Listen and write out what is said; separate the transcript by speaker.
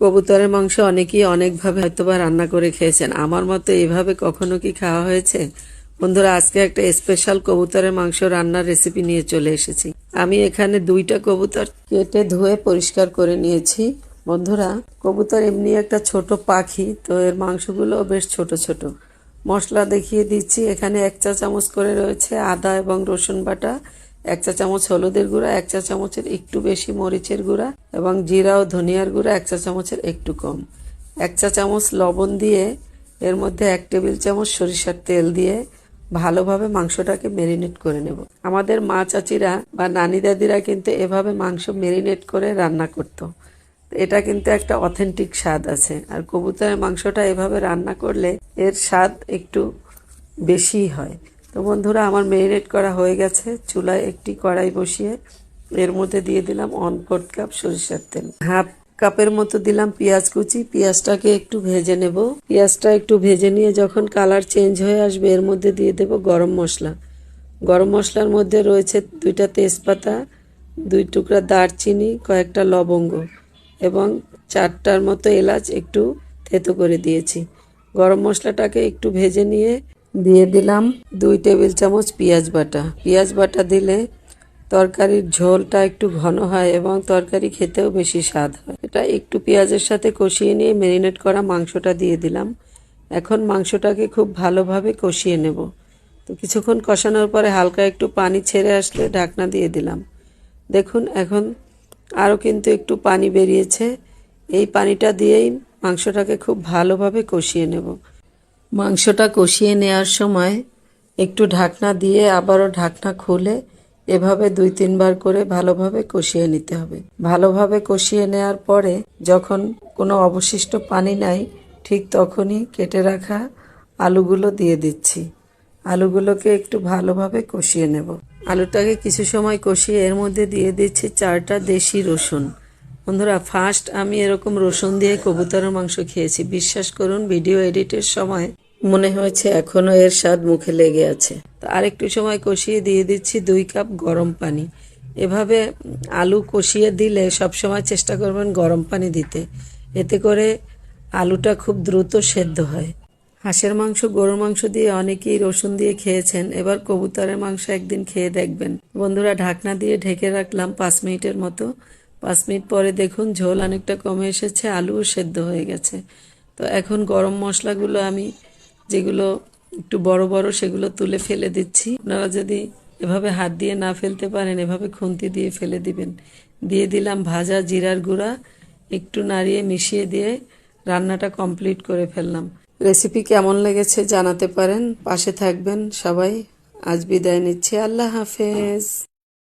Speaker 1: কবুতরের মাংস অনেকেই অনেকভাবে হয়তোবা রান্না করে খেয়েছেন। আমার মতো এভাবে কখনো কি খাওয়া হয়েছে? বন্ধুরা, আজকে একটা স্পেশাল কবুতরের মাংস রান্নার রেসিপি নিয়ে চলে এসেছি। আমি এখানে দুইটা কবুতর কেটে ধুয়ে পরিষ্কার করে নিয়েছি। বন্ধুরা, কবুতর এমনি একটা ছোট পাখি, তো এর মাংসগুলো বেশ ছোট ছোট। মশলা দেখিয়ে দিচ্ছি। এখানে এক চা চামচ করে রয়েছে আদা এবং রসুন বাটা। এক চা চামচ হলুদের গুঁড়া, এক চা চামচের একটু বেশি মরিচের গুঁড়া এবং জিরা ও ধনিয়ার গুঁড়া এক চা চামচের একটু কম। এক চা চামচ লবণ দিয়ে এর মধ্যে এক টেবিল চামচ সরিষার তেল দিয়ে ভালোভাবে মাংসটাকে মেরিনেট করে নেব। আমাদের মা চাচিরা বা নানি দাদিরা কিন্তু এভাবে মাংস মেরিনেট করে রান্না করতো। এটা কিন্তু একটা অথেন্টিক স্বাদ আছে। আর কবুতরের মাংসটা এভাবে রান্না করলে এর স্বাদ একটু বেশি হয়। তো বন্ধুরা, আমার মেরিনেট করা হয়ে গেছে। চুলায় একটি কড়াই বসিয়ে এর মধ্যে দিয়ে দিলাম অন ফোর্থ কাপ সরিষার তেল। হাফ কাপের মতো দিলাম পেঁয়াজ কুচি। পেঁয়াজটাকে একটু ভেজে নেব। পেঁয়াজটা একটু ভেজে নিয়ে যখন কালার চেঞ্জ হয়ে আসবে, এর মধ্যে দিয়ে দেব গরম মশলা। গরম মশলার মধ্যে রয়েছে দুইটা তেজপাতা, দুই টুকরা দারচিনি, কয়েকটা লবঙ্গ এবং চারটার মতো এলাচ একটু থেতো করে দিয়েছি। গরম মশলাটাকে একটু ভেজে নিয়ে দিয়ে দিলাম দুই টেবিল চামচ পেঁয়াজ বাটা। পেঁয়াজ বাটা দিলে তরকারির ঝোলটা একটু ঘন হয় এবং তরকারি খেতেও বেশি স্বাদ হয়। এটা একটু পেঁয়াজের সাথে কষিয়ে নিয়ে ম্যারিনেট করা মাংসটা দিয়ে দিলাম। এখন মাংসটাকে খুব ভালোভাবে কষিয়ে নেব। তো কিছুক্ষণ কষানোর পরে হালকা একটু পানি ছেড়ে আসলে ঢাকনা দিয়ে দিলাম। দেখুন, এখন আরও কিন্তু একটু পানি বেরিয়েছে। এই পানিটা দিয়েই মাংসটাকে খুব ভালোভাবে কষিয়ে নেব। মাংসটা কষিয়ে নেওয়ার সময় একটু ঢাকনা দিয়ে আবারও ঢাকনা খুলে এভাবে দুই তিনবার করে ভালোভাবে কষিয়ে নিতে হবে। ভালোভাবে কষিয়ে নেওয়ার পরে যখন কোনো অবশিষ্ট পানি নাই, ঠিক তখনই কেটে রাখা আলুগুলো দিয়ে দিচ্ছি। আলুগুলোকে একটু ভালোভাবে কষিয়ে নেব। আলুটাকে কিছু সময় কষিয়ে এর মধ্যে দিয়ে দিচ্ছি চারটা দেশি রসুন। বন্ধুরা ফার্স্ট আমি এরকম রসুন দিয়ে কবুতরের মাংস খেয়েছি। বিশ্বাস করুন ভিডিও এডিটের সময় মনে হয়েছে এখনও এর স্বাদ মুখে লেগে আছে। তো আরেকটু সময় কষিয়ে দিয়ে দিচ্ছি দুই কাপ গরম পানি। এভাবে আলু কষিয়ে দিলে সব সময় চেষ্টা করবেন গরম পানি দিতে। এতে করে আলুটা খুব দ্রুত সেদ্ধ হয়। হাঁসের মাংস, গরুর মাংস দিয়ে অনেকেই রসুন দিয়ে খেয়েছেন। এবার কবুতরের মাংস একদিন খেয়ে দেখবেন। বন্ধুরা, ঢাকনা দিয়ে ঢেকে রাখলাম পাঁচ মিনিটের মতো। পাঁচ মিনিট পরে দেখুন ঝোল অনেকটা কমে এসেছে, আলুও সেদ্ধ হয়ে গেছে। তো এখন গরম মশলাগুলো আমি যেগুলো একটু বড় বড়, সেগুলো তুলে ফেলে দিচ্ছি। আপনারা যদি এভাবে হাত দিয়ে না ফেলতে পারেন, এভাবে খুন্তি দিয়ে ফেলে দিবেন। দিয়ে দিলাম ভাজা জিরার গুঁড়া, একটু নাড়িয়ে মিশিয়ে দিয়ে রান্নাটা কমপ্লিট করে ফেললাম। রেসিপি কেমন লেগেছে জানাতে পারেন। পাশে থাকবেন সবাই। আজ বিদায় নিচ্ছি। আল্লাহ হাফেজ।